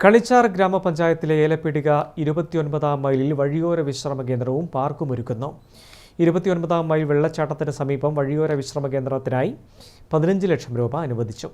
കളിച്ചാർ ഗ്രാമപഞ്ചായത്തിലെ ഏലപ്പിടിക ഇരുപത്തിയൊൻപതാം മൈലിൽ വഴിയോര വിശ്രമ കേന്ദ്രവും പാർക്കും ഒരുക്കുന്നു. ഇരുപത്തിയൊൻപതാം മൈൽ വെള്ളച്ചാട്ടത്തിന് സമീപം വഴിയോര വിശ്രമ കേന്ദ്രത്തിനായി പതിനഞ്ച് ലക്ഷം രൂപ അനുവദിച്ചു.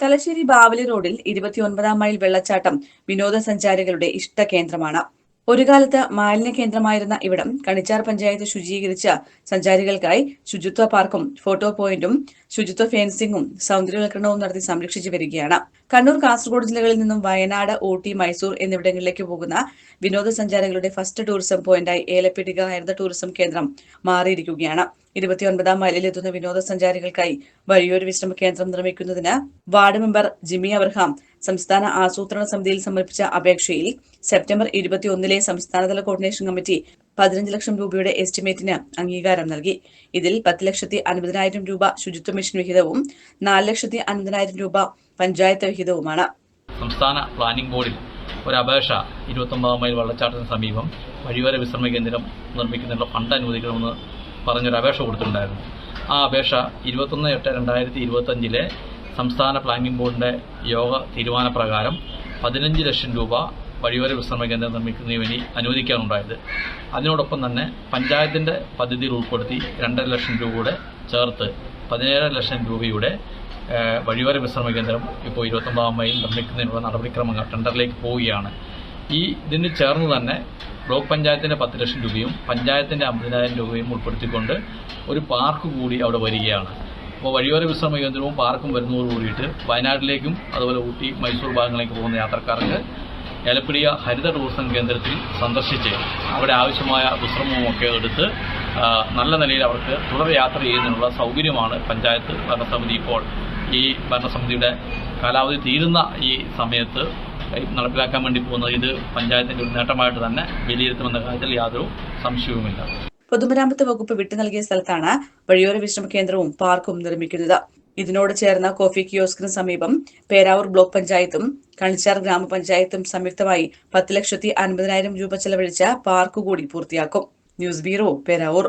തലശ്ശേരി ബാവലി റോഡിൽ ഇരുപത്തിയൊൻപതാം മൈൽ വെള്ളച്ചാട്ടം വിനോദസഞ്ചാരികളുടെ ഇഷ്ട കേന്ദ്രമാണ് ഒരു കാലത്ത് മാലിന്യ കേന്ദ്രമായിരുന്ന ഇവിടം കണിച്ചാർ പഞ്ചായത്ത് ശുചീകരിച്ച സഞ്ചാരികൾക്കായി ശുചിത്വ പാർക്കും ഫോട്ടോ പോയിന്റും ശുചിത്വ ഫെൻസിംഗും സൗന്ദര്യവൽക്കരണവും നടത്തി സംരക്ഷിച്ചു വരികയാണ്. കണ്ണൂർ കാസർഗോഡ് ജില്ലകളിൽ നിന്നും വയനാട് ഊട്ടി മൈസൂർ എന്നിവിടങ്ങളിലേക്ക് പോകുന്ന വിനോദസഞ്ചാരികളുടെ ഫസ്റ്റ് ടൂറിസം പോയിന്റായി ഏലപ്പിടിക ഹരിത ടൂറിസം കേന്ദ്രം മാറിയിരിക്കുകയാണ്. ഇരുപത്തിയൊൻപതാം മൈലിലെത്തുന്ന വിനോദസഞ്ചാരികൾക്കായി വലിയൊരു വിശ്രമ കേന്ദ്രം നിർമ്മിക്കുന്നതിന് വാർഡ് മെമ്പർ ജിമ്മി അബ്രഹാം സംസ്ഥാന ആസൂത്രണ സമിതിയിൽ സമർപ്പിച്ച അപേക്ഷയിൽ സെപ്റ്റംബർ ഇരുപത്തിയൊന്നിലെ സംസ്ഥാനതല കോർഡിനേഷൻ കമ്മിറ്റി പതിനഞ്ച് ലക്ഷം രൂപയുടെ എസ്റ്റിമേറ്റിന് അംഗീകാരം നൽകി. ഇതിൽ പത്ത് ലക്ഷത്തി അൻപതിനായിരം രൂപ ശുചിത്വ മിഷൻ വിഹിതവും നാല് ലക്ഷത്തി അൻപതിനായിരം രൂപ പഞ്ചായത്ത് വിഹിതവുമാണ്. സംസ്ഥാന പ്ലാനിംഗ് ബോർഡിൽ ഒരു അപേക്ഷ ഇരുപത്തൊമ്പതാം മൈൽ വെള്ളച്ചാട്ടത്തിന് സമീപം വഴിയോര വിശ്രമ കേന്ദ്രം നിർമ്മിക്കുന്നതിനുള്ള ഫണ്ട് അനുവദിക്കണമെന്ന് പറഞ്ഞൊരു അപേക്ഷ കൊടുത്തിട്ടുണ്ടായിരുന്നു. ആ അപേക്ഷ ഇരുപത്തൊന്ന് എട്ട് രണ്ടായിരത്തി ഇരുപത്തഞ്ചിലെ സംസ്ഥാന പ്ലാനിംഗ് ബോർഡിന്റെ യോഗ തീരുമാനപ്രകാരം പതിനഞ്ച് ലക്ഷം രൂപ വഴിയോര വിശ്രമ കേന്ദ്രം നിർമ്മിക്കുന്നതിന് അനുവദിക്കാനുണ്ടായത്. അതിനോടൊപ്പം തന്നെ പഞ്ചായത്തിന്റെ പദ്ധതിയിൽ ഉൾപ്പെടുത്തി രണ്ടര ലക്ഷം രൂപ കൂടെ ചേർത്ത് പതിനേഴര ലക്ഷം രൂപയുടെ വഴിയോര വിശ്രമ കേന്ദ്രം ഇപ്പോൾ ഇരുപത്തൊമ്പതാം മൈൽ നിർമ്മിക്കുന്നതിനുള്ള നടപടിക്രമങ്ങൾ ടെൻഡറിലേക്ക് പോവുകയാണ്. ഈ ഇതിന് ചേർന്ന് തന്നെ ബ്ലോക്ക് പഞ്ചായത്തിന്റെ പത്ത് ലക്ഷം രൂപയും പഞ്ചായത്തിന്റെ അമ്പതിനായിരം രൂപയും ഉൾപ്പെടുത്തിക്കൊണ്ട് ഒരു പാർക്ക് കൂടി അവിടെ വരികയാണ്. അപ്പോൾ വഴിയോര വിശ്രമ കേന്ദ്രവും പാർക്കും വരുന്നതോട് കൂടിയിട്ട് വയനാട്ടിലേക്കും അതുപോലെ ഊട്ടി മൈസൂർ ഭാഗങ്ങളിലേക്ക് പോകുന്ന യാത്രക്കാർക്ക് ഏലപ്പിടിയ ഹരിത ടൂറിസം കേന്ദ്രത്തിൽ സന്ദർശിച്ച് അവിടെ ആവശ്യമായ വിശ്രമവും ഒക്കെ എടുത്ത് നല്ല നിലയിൽ അവർക്ക് തുടർ യാത്ര ചെയ്യുന്നതിനുള്ള സൗകര്യമാണ് പഞ്ചായത്ത് ഭരണസമിതി ഇപ്പോൾ ഈ ഭരണസമിതിയുടെ കാലാവധി തീരുന്ന ഈ സമയത്ത് നടപ്പിലാക്കാൻ വേണ്ടി പോകുന്നത്. ഇത് പഞ്ചായത്തിന്റെ ഒരു നേട്ടമായിട്ട് തന്നെ വിലയിരുത്തുമെന്ന കാര്യത്തിൽ യാതൊരു സംശയവുമില്ല. പൊതുമരാമത്ത് വകുപ്പ് വിട്ടു നൽകിയ സ്ഥലത്താണ് വഴിയോര വിശ്രമ കേന്ദ്രവും പാർക്കും നിർമ്മിക്കുന്നത്. ഇതിനോട് ചേർന്ന കോഫി കിയോസ്കിന് സമീപം പേരാവൂർ ബ്ലോക്ക് പഞ്ചായത്തും കണിച്ചാർ ഗ്രാമപഞ്ചായത്തും സംയുക്തമായി പത്ത് ലക്ഷത്തി അൻപതിനായിരം രൂപ ചെലവഴിച്ച പാർക്ക് കൂടി പൂർത്തിയാക്കും. News bureau Peravoor.